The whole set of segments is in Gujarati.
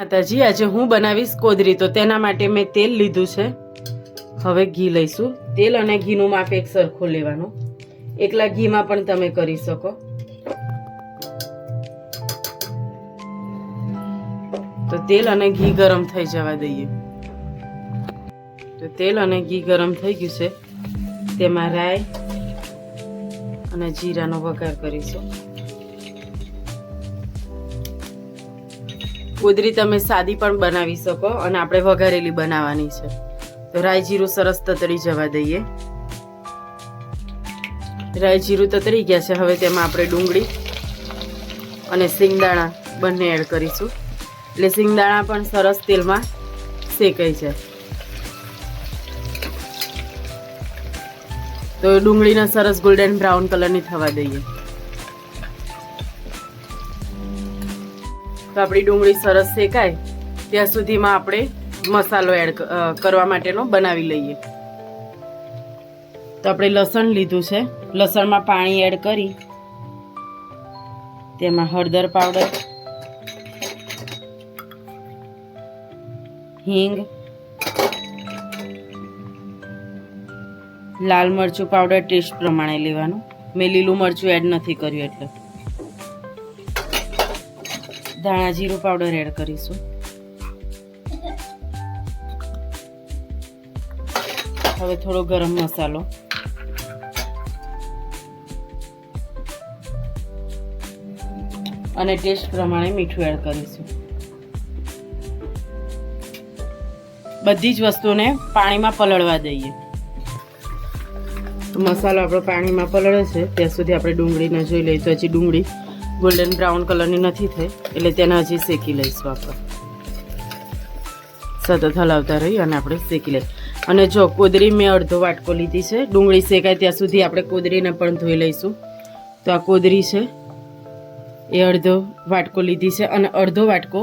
માતાજી, આજે હું બનાવીશ કોદરી. તો તેના માટે મેં તેલ લીધું છે. હવે ઘી લઈશું. તેલ અને ઘીનું માપ એક સરખું લેવાનું. એકલા ઘીમાં પણ તમે કરી શકો. તો તેલ અને ઘી ગરમ થઈ જવા દઈએ. તો તેલ અને ઘી ગરમ થઈ ગયું છે. તેમાં રાઈ અને જીરાનો વઘાર કરીશું. કુદરી તમે સાદી પણ બનાવી શકો અને આપણે વઘારેલી બનાવવાની છે. તો રાઈ જીરું સરસ તતરી જવા દઈએ. રાઈ જીરું તતરી ગયા છે. હવે તેમાં આપણે ડુંગળી અને સિંગદાણા બંને એડ કરીશું. એટલે સિંગદાણા પણ સરસ તેલમાં શેકાઈ જાય. તો ડુંગળીને સરસ ગોલ્ડન બ્રાઉન કલરની થવા દઈએ. તો આપણી ડુંગળી સરસ શેકાય, ત્યાં સુધીમાં આપણે મસાલો એડ કરવા માટેનો બનાવી લઈએ. તો આપણે લસણ લીધું છે. લસણમાં પાણી એડ કરી, તેમાં હળદર પાવડર હિંગ, લાલ મરચું પાવડર ટેસ્ટ પ્રમાણે લેવાનું. મેં લીલું મરચું એડ નથી કર્યું એટલે. ધાણા જીરું પાવડર એડ કરીશું. હવે થોડો ગરમ મસાલો. અને ટેસ્ટ પ્રમાણે મીઠું એડ કરીશું. બધી જ વસ્તુને પાણીમાં પલળવા દઈએ. મસાલો આપણો પાણીમાં પલળે છે. ત્યાં સુધી આપણે ડુંગળીને જોઈ લઈએ. તો હજી ડુંગળી ગોલ્ડન બ્રાઉન કલરની નથી થઈ, એટલે તેને હજી શેકી લઈશું આપણે સતત હલાવતા રહી અને આપણે શેકી લઈએ અને જો કોદરી મેં અડધો વાટકો લીધી છે, ડુંગળી શેકાય ત્યાં સુધી આપણે કોદરીને પણ ધોઈ લઈશું. તો આ કોદરી છે, એ અડધો વાટકો લીધી છે અને અડધો વાટકો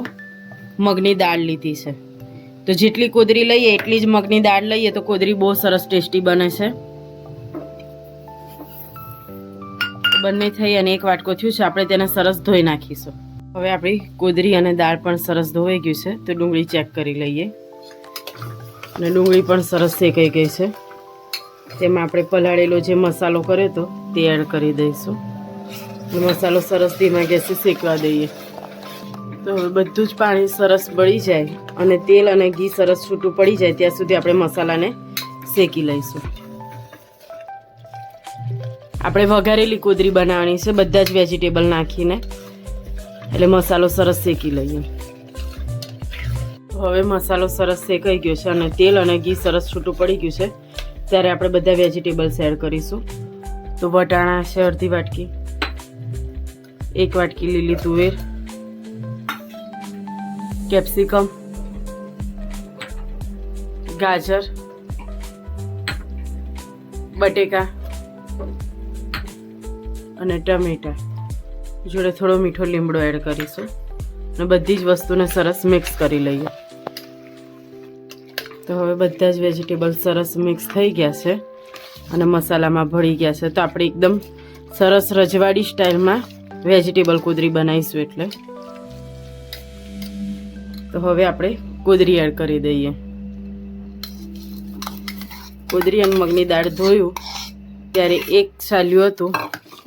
મગની દાળ લીધી છે. તો જેટલી કોદરી લઈએ એટલી જ મગની દાળ લઈએ તો કોદરી બહુ સરસ ટેસ્ટી બને છે. બંને થઈ અને એક વાટકો થયું છે, આપણે તેને સરસ ધોઈ નાખીશું. હવે આપણી કોદરી અને દાળ પણ સરસ ધોવાઈ ગયું છે, તો ડુંગળી ચેક કરી લઈએ. અને ડુંગળી પણ સરસ શેકાઈ ગઈ છે. તેમાં આપણે પલાળેલો જે મસાલો કર્યો હતો, તે એડ કરી દઈશું. મસાલો સરસ ધીમા ગેસે શેકવા દઈએ. તો હવે બધું જ પાણી સરસ બળી જાય અને તેલ અને ઘી સરસ છૂટું પડી જાય, ત્યાં સુધી આપણે મસાલાને શેકી લઈશું. આપણે વઘારેલી કોદરી બનાવવાની છે, બધા જ વેજીટેબલ નાખીને. એટલે મસાલો સરસ શેકી લઈએ. હવે મસાલો સરસ શેકાઈ ગયો છે અને તેલ અને ઘી સરસ છૂટું પડી ગયું છે. ત્યારે આપણે બધા વેજીટેબલ્સ એડ કરીશું. તો વટાણા છે અડધી વાટકી, એક વાટકી લીલી તુવેર કેપ્સિકમ ગાજર, બટેકા અને ટમેટા. જોડે થોડો મીઠો લીમડો એડ કરીશું. અને બધી જ વસ્તુને સરસ મિક્સ કરી લઈએ. તો હવે બધા જ વેજીટેબલ સરસ મિક્સ થઈ ગયા છે. અને મસાલામાં ભળી ગયા છે. તો આપણે એકદમ સરસ રજવાડી સ્ટાઇલમાં વેજીટેબલ કુદરી બનાવીશું એટલે. તો હવે આપણે કુદરી એડ કરી દઈએ. કુદરી અને મગની દાળ ધોયું. ત્યારે એક ચાલ્યું હતું.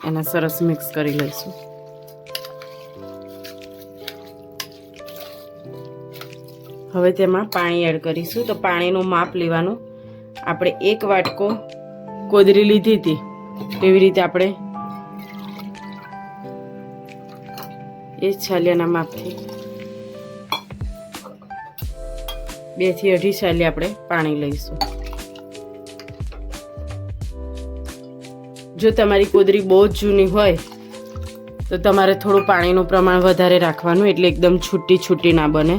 એને સરસ મિક્સ કરી લઈશું. હવે તેમાં પાણી એડ કરીશું. તો પાણીનું માપ લેવાનું. આપણે એક વાટકો કોદરી લીધી હતી. તેવી રીતે આપણે એ છાલિયાના માપથી બેથી અઢી છાલી આપણે પાણી લઈશું. જો તમારી કોદરી બહુ જ જૂની હોય, તો તમારે થોડું પાણીનું પ્રમાણ વધારે રાખવાનું, એટલે એકદમ છૂટી છૂટી ના બને.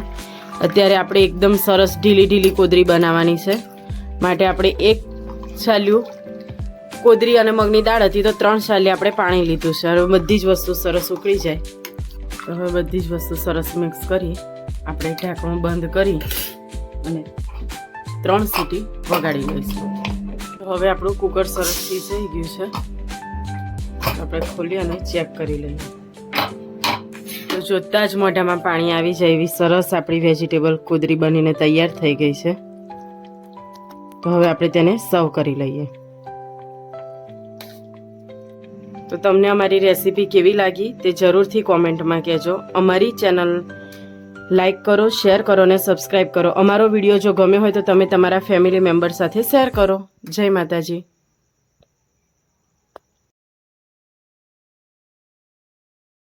અત્યારે આપણે એકદમ સરસ ઢીલી ઢીલી કોદરી બનાવવાની છે. માટે આપણે એક છાલ્યું કોદરી અને મગની દાળ હતી, તો ત્રણ છાલી આપણે પાણી લીધું છે. હવે બધી જ વસ્તુ સરસ ઉકળી જાય. તો હવે બધી જ વસ્તુ સરસ મિક્સ કરી આપણે ઢાંકણું બંધ કરી અને ત્રણ સીટી વગાડી લઈશું. હવે આપણું કુકર સરસ થઈ ગયું છે. આપણે ખોલી અને ચેક કરી લઈએ. તો જોતાં જ મોઢામાં પાણી આવી જાય એવી સરસ આપણી વેજીટેબલ કુદરી બનીને તૈયાર થઈ ગઈ છે. તો હવે આપણે તેને સર્વ કરી લઈએ. તો તમને અમારી રેસીપી કેવી લાગી તે જરૂરથી કોમેન્ટમાં કહેજો. અમારી ચેનલ લાઈક કરો શેર કરો અને સબસ્ક્રાઈબ કરો. અમારો વીડિયો જો ગમ્યો હોય તો તમે તમારા ફેમિલી મેમ્બર સાથે શેર કરો. જય માતાજી.